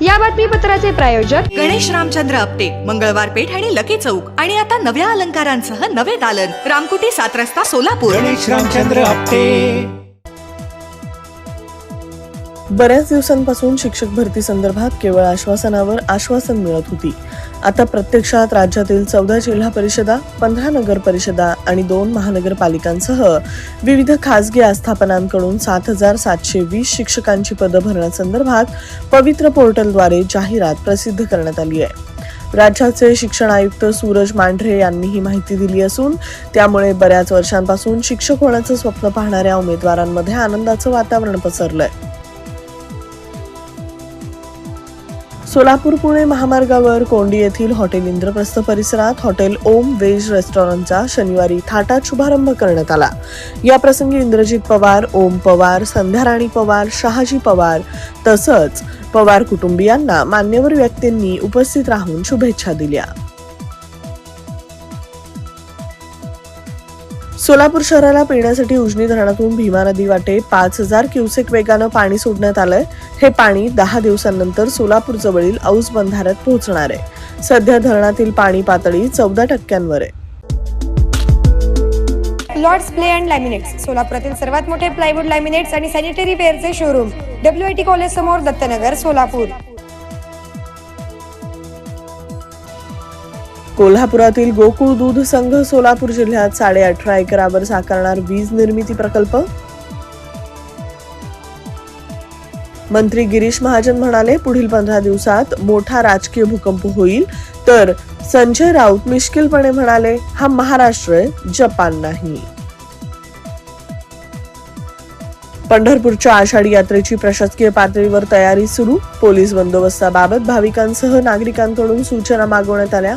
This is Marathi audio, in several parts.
या बातमीपत्राचे प्रायोजक गणेश रामचंद्र अपटे मंगळवार पेठ आणि लकी चौक. आणि आता नव्या अलंकारांसह नवे दालन. रामकुटी सात रस्ता सोलापूर. गणेश रामचंद्र आपटे. बऱ्याच दिवसांपासून शिक्षक भरती संदर्भात केवळ आश्वासनावर आश्वासन मिळत होती. आता प्रत्यक्षात राज्यातील चौदा जिल्हा परिषदा पंधरा नगर परिषदा आणि दोन महानगरपालिकांसह विविध खासगी आस्थापनांकडून सात हजार सातशे वीस शिक्षकांची पदं भरण्यासंदर्भात पवित्र पोर्टलद्वारे जाहिरात प्रसिद्ध करण्यात आली आहे. राज्याचे शिक्षण आयुक्त सूरज मांढरे यांनी ही माहिती दिली असून त्यामुळे बऱ्याच वर्षांपासून शिक्षक होण्याचं स्वप्न पाहणाऱ्या उमेदवारांमध्ये आनंदाचं वातावरण पसरलंय. सोलापूर पुणे महामार्गावर कोंडी येथील हॉटेल इंद्रप्रस्थ परिसरात हॉटेल ओम वेज रेस्टॉरंटचा शनिवारी थाटात शुभारंभ करण्यात आला. या प्रसंगी इंद्रजित पवार ओम पवार संध्याराणी पवार शहाजी पवार तसंच पवार कुटुंबियांना मान्यवर व्यक्तींनी उपस्थित राहून शुभेच्छा दिल्या. सोलापूर शहराला पिण्यासाठी उजनी धरणातून भीमा नदी वाटे. पाच हजार क्युसेक वेगानं पाणी सोडण्यात आलंय. हे पाणी दहा दिवसांनंतर सोलापूर जवळील औस बंधाऱ्यात पोहोचणार आहे. सध्या धरणातील पाणी पातळी चौदा टक्क्यांवर आहे. लॉर्ड्स प्ले अँड लॅमिनेट्स सोलापुरातील सर्वात मोठे प्लायवूड लॅमिनेट्स आणि sanitary वेअरचे showroom. W I T college समोर दत्तनगर सोलापूर. कोल्हापुरातील गोकुळ दूध संघ सोलापूर जिल्ह्यात साडे अठरा एकरावर साकारणार वीज निर्मिती प्रकल्प? मंत्री गिरीश महाजन म्हणाले पुढील पंधरा दिवसात मोठा राजकीय भूकंप होईल. तर संजय राऊत मिश्किलपणे म्हणाले हा महाराष्ट्र जपान नाही. पंढरपूरच्या आषाढी यात्रेची प्रशासकीय पातळीवर तयारी सुरू पोलीस बंदोबस्ताबाबत भाविकांसह नागरिकांकडून सूचना मागवण्यात आल्या.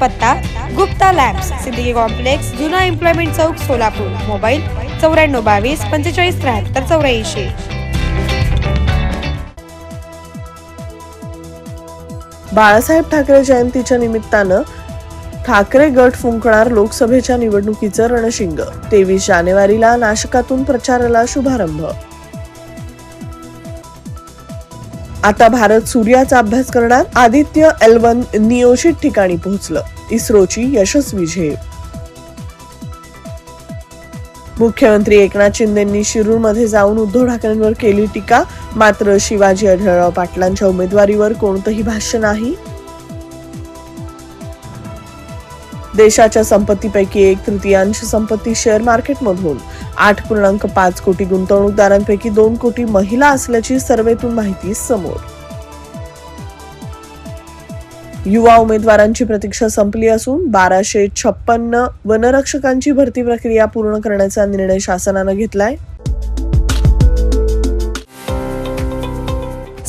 पत्ता गुप्ता लॅम्प्स सिद्दीकी कॉम्प्लेक्स जुना एम्प्लॉयमेंट चौक सोलापूर. मोबाईल चौऱ्याण्णव बावीस पंचेचाळीस त्र्याहत्तर चौऱ्याऐंशी. बाळासाहेब ठाकरे जयंतीच्या निमित्तानं ठाकरे गट फुंकणार लोकसभेच्या निवडणुकीचं रणशिंग. तेवीस जानेवारीला नाशकातून प्रचाराला शुभारंभ. आता भारत सूर्याचा अभ्यास करणार आदित्य एल्वन नियोजित ठिकाणी पोहोचलं. इस्रोची यशस्वी झेप. मुख्यमंत्री एकनाथ शिंदेंनी शिरूरमध्ये जाऊन उद्धव ठाकरेंवर केली टीका. मात्र शिवाजी आढळराव पाटलांच्या उमेदवारीवर कोणतंही भाष्य नाही. देशाच्या संपत्तीपैकी एक तृतीयांश संपत्ती शेअर मार्केटमधून आठ पूर्णांक पाच कोटी गुंतवणूकदारांपैकी दोन कोटी महिला असल्याची सर्वेतून माहिती समोर. युवा उमेदवारांची प्रतीक्षा संपली असून बाराशे छप्पन्न वनरक्षकांची भरती प्रक्रिया पूर्ण करण्याचा निर्णय शासनानं घेतलाय.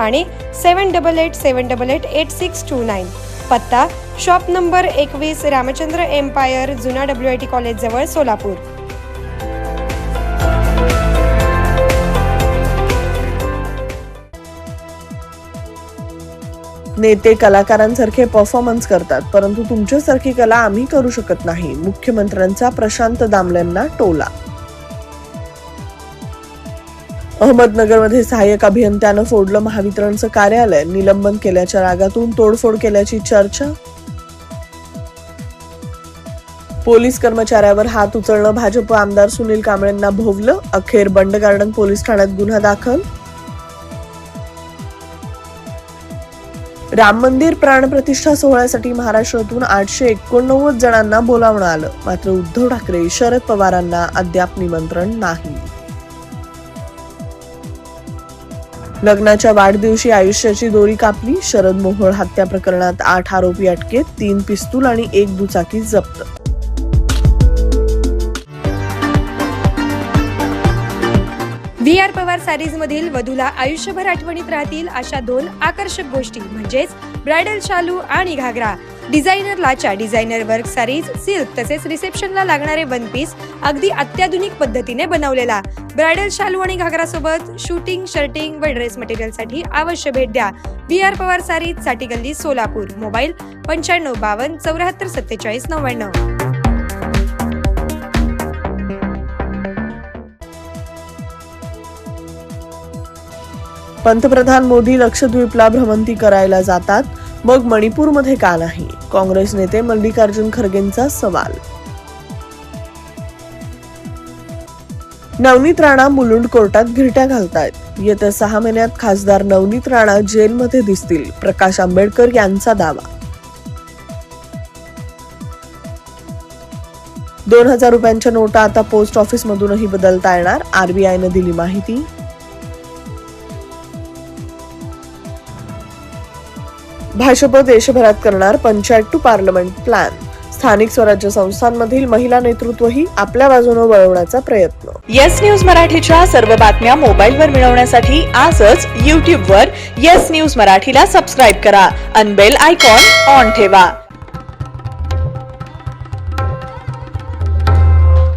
आणि seven double eight seven double eight eight six two nine. पत्ता शॉप नंबर एकवीस रामचंद्र एम्पायर जुना डब्ल्यू आय टी कॉलेजजवळ सोलापूर. नेते कलाकारांसारखे परफॉर्मन्स करतात परंतु तुमच्यासारखी कला आम्ही करू शकत नाही मुख्यमंत्र्यांचा प्रशांत दामलेंना टोला. अहमदनगरमध्ये सहाय्यक अभियंत्यानं फोडलं महावितरणचं कार्यालय. निलंबन केल्याच्या रागातून तोडफोड केल्याची चर्चा? पोलीस कर्मचाऱ्यावर हात उचलणं भाजप आमदार सुनील कांबळेंना भोवलं अखेर बंड गार्डन पोलीस ठाण्यात गुन्हा दाखल? राम मंदिर प्राणप्रतिष्ठा सोहळ्यासाठी महाराष्ट्रातून आठशे एकोणनव्वद जणांना बोलावणं आलं. मात्र उद्धव ठाकरे शरद पवारांना अद्याप निमंत्रण नाही. लग्नाच्या वाढदिवशी आयुष्याची दोरी कापली. शरद मोहोळ हत्या प्रकरणात आठ आरोपी अटकेत तीन पिस्तूल आणि एक दुचाकी जप्त. व्ही आर पवार सारीज मधील वधूला आयुष्यभर आठवणीत राहतील अशा दोन आकर्षक गोष्टी म्हणजेच ब्रायडल शालू आणि घागरा. डिझायनर लाचा डिझायनर वर्क सारीज सिल्क तसेच रिसेप्शनला लागणारे वन पीस अगदी अत्याधुनिक पद्धतीने बनवलेला. ब्रायडल शालू आणि घागरा सोबत शूटिंग शर्टिंग व ड्रेस मटेरियलसाठी अवश्य भेट द्या. बी आर पवार सारीजसाठी गल्ली सोलापूर. मोबाईल पंच्याण्णव बावन्न चौऱ्याहत्तर सत्तेचाळीस नव्याण्णव. पंतप्रधान मोदी लक्षद्वीपला भ्रमंती करायला जातात. मग मणिपूरमध्ये का नाही? काँग्रेस नेते मल्लिकार्जुन खरगेंचा सवाल. नवनीत राणा मुलुंड कोर्टात गिरट्या घालतायत. येत्या सहा महिन्यात खासदार नवनीत राणा जेलमध्ये दिसतील प्रकाश आंबेडकर यांचा दावा. दोन हजार रुपयांच्या नोटा आता पोस्ट ऑफिसमधूनही बदलता येणार. आरबीआयनं दिली माहिती. भाजप देशभरात करणार पंचायत टू पार्लमेंट प्लॅन स्थानिक स्वराज्य संस्थांमधील महिला नेतृत्वही आपल्या बाजूने वळवण्याचा प्रयत्न. येस न्यूज मराठीच्या सर्व बातम्या मोबाईलवर मिळवण्यासाठी आजच यूट्यूबवर येस न्यूज मराठीला सबस्क्राईब करा. अनबेल आयकॉन ऑन ठेवा.